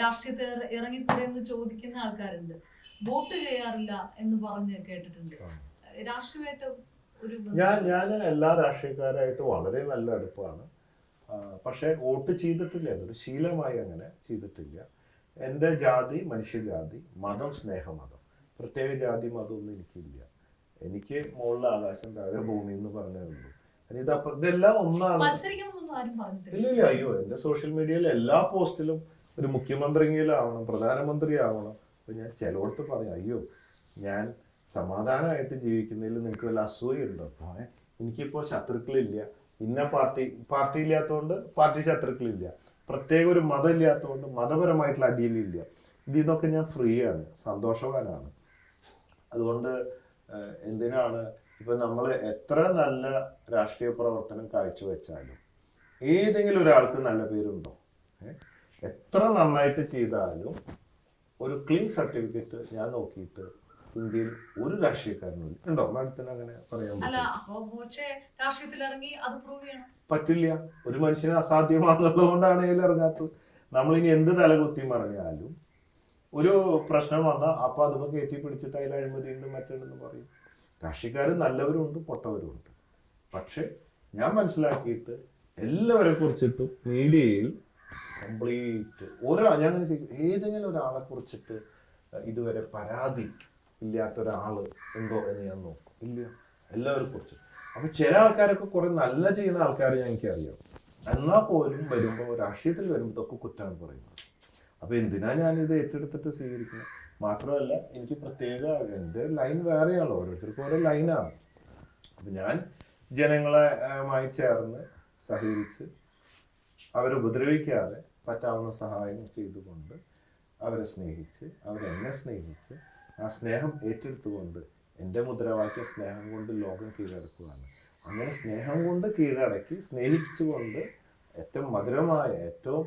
രാഷ്ട്രീയത്തിൽ ഇറ- ഇറങ്ങിക്കൂടെ എന്ന് ചോദിക്കുന്ന ആൾക്കാരുണ്ട്. വോട്ട് ചെയ്യാറില്ല എന്ന് പറഞ്ഞ് കേട്ടിട്ടുണ്ട്. രാഷ്ട്രീയമായിട്ട് ഒരു ഞാൻ ഞാൻ എല്ലാ രാഷ്ട്രീയക്കാരായിട്ട് വളരെ നല്ല അടുപ്പമാണ് പക്ഷേ വോട്ട് ചെയ്തിട്ടില്ല. അതൊരു ശീലമായി അങ്ങനെ ചെയ്തിട്ടില്ല. എന്റെ ജാതി മനുഷ്യജാതി മതം സ്നേഹമതം. പ്രത്യേക ജാതി മതം ഒന്നും എനിക്കില്ല. എനിക്ക് മുകളിൽ ആകാശം താഴെ ഭൂമി എന്ന് പറഞ്ഞേ ഉള്ളൂ. ഇതെല്ലാം ഒന്നാണ്. ഇല്ല ഇല്ല അയ്യോ എന്റെ സോഷ്യൽ മീഡിയയിൽ എല്ലാ പോസ്റ്റിലും ഒരു മുഖ്യമന്ത്രിയെങ്കിലും ആവണം പ്രധാനമന്ത്രി ആവണം അപ്പൊ ഞാൻ ചിലയിടത്ത് പറയും അയ്യോ ഞാൻ സമാധാനമായിട്ട് ജീവിക്കുന്നതിൽ നിങ്ങൾക്ക് വല്ല അസൂയുണ്ടോ? അപ്പോൾ എനിക്കിപ്പോൾ ശത്രുക്കളില്ല. ഇന്ന പാർട്ടി പാർട്ടി ഇല്ലാത്തതുകൊണ്ട് പാർട്ടി ശത്രുക്കളില്ല. പ്രത്യേക ഒരു മതം ഇല്ലാത്തതുകൊണ്ട് മതപരമായിട്ടുള്ള അടിയിലില്ല. ഇതിൽ നിന്നൊക്കെ ഞാൻ ഫ്രീ ആണ് സന്തോഷവാനാണ്. അതുകൊണ്ട് എന്തിനാണ് ഇപ്പൊ നമ്മൾ എത്ര നല്ല രാഷ്ട്രീയ പ്രവർത്തനം കാഴ്ചവെച്ചാലും ഏതെങ്കിലും ഒരാൾക്ക് നല്ല പേരുണ്ടോ? എത്ര നന്നായിട്ട് ചെയ്താലും ഒരു ക്ലീൻ സർട്ടിഫിക്കറ്റ് ഞാൻ നോക്കിയിട്ട് ഇന്ത്യയിൽ ഒരു രാഷ്ട്രീയക്കാരനും. ഉണ്ടോ? മാഡത്തിന് അങ്ങനെ പറയാൻ പറ്റില്ല. ഒരു മനുഷ്യന് അസാധ്യമാകുന്നതുകൊണ്ടാണ് ഇതിൽ ഇറങ്ങാത്തത്. നമ്മളിനി എന്ത് തലകുത്തി മറിഞ്ഞാലും ഒരു പ്രശ്നം വന്നാൽ അപ്പൊ അതുമ്പോ കയറ്റി പിടിച്ചിട്ട് അതിൽ അഴിമതിയുണ്ട് മറ്റുണ്ടെന്ന് പറയും. രാഷ്ട്രീയക്കാർ നല്ലവരുണ്ട് പൊട്ടവരുമുണ്ട് പക്ഷെ ഞാൻ മനസ്സിലാക്കിയിട്ട് എല്ലാവരെ കുറിച്ചിട്ടും മീഡിയയിൽ കംപ്ലീറ്റ് ഒരാൾ ഞാൻ ഏതെങ്കിലും ഒരാളെ കുറിച്ചിട്ട് ഇതുവരെ പരാതി ഇല്ലാത്ത ഒരാൾ ഉണ്ടോ എന്ന് ഞാൻ നോക്കും. ഇല്ല. എല്ലാവരെ കുറിച്ച്. അപ്പൊ ചില ആൾക്കാരൊക്കെ കുറെ നല്ല ചെയ്യുന്ന ആൾക്കാരെ എനിക്കറിയാം. എന്നാൽ പോലും വരുമ്പോൾ രാഷ്ട്രീയത്തിൽ വരുമ്പോൾ ഇതൊക്കെ കുറ്റാണ് പറയുന്നത്. അപ്പൊ എന്തിനാ ഞാൻ ഇത് ഏറ്റെടുത്തിട്ട് സ്വീകരിക്കുന്നത്? മാത്രമല്ല എനിക്ക് പ്രത്യേക എന്റെ ലൈൻ വേറെയാണല്ലോ ഓരോരുത്തർക്കും ഓരോ ലൈനാണ് അപ്പൊ ഞാൻ ജനങ്ങളെ ചേർന്ന് സഹകരിച്ച് അവരെ ഉപദ്രവിക്കാതെ പറ്റാവുന്ന സഹായങ്ങൾ ചെയ്തുകൊണ്ട് അവരെ സ്നേഹിച്ച് അവരെന്നെ സ്നേഹിച്ച് ആ സ്നേഹം ഏറ്റെടുത്തുകൊണ്ട് എന്റെ മുദ്രാവാക്യ സ്നേഹം കൊണ്ട് ലോകം കീഴടക്കുകയാണ്. അങ്ങനെ സ്നേഹം കൊണ്ട് കീഴടക്കി സ്നേഹിച്ചുകൊണ്ട് ഏറ്റവും മധുരമായ ഏറ്റവും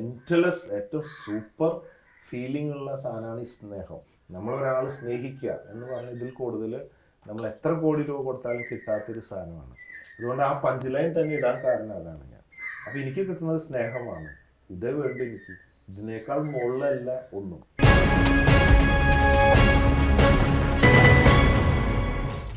എന്റലസ് ഏറ്റവും സൂപ്പർ ഫീലിംഗ് ഉള്ള സാധനമാണ് ഈ സ്നേഹം. നമ്മളൊരാൾ സ്നേഹിക്കുക എന്ന് പറഞ്ഞാൽ ഇതിൽ കൂടുതൽ നമ്മൾ എത്ര കോടി രൂപ കൊടുത്താലും കിട്ടാത്തൊരു സാധനമാണ്. അതുകൊണ്ട് ആ പഞ്ച് ലൈൻ തന്നെ ഇടാൻ കാരണം അതാണ് ഞാൻ. അപ്പോൾ എനിക്ക് കിട്ടുന്നത് സ്നേഹമാണ്. ഇതേ വേണ്ടി എനിക്ക്. ഇതിനേക്കാൾ മുകളിലല്ല ഒന്നും.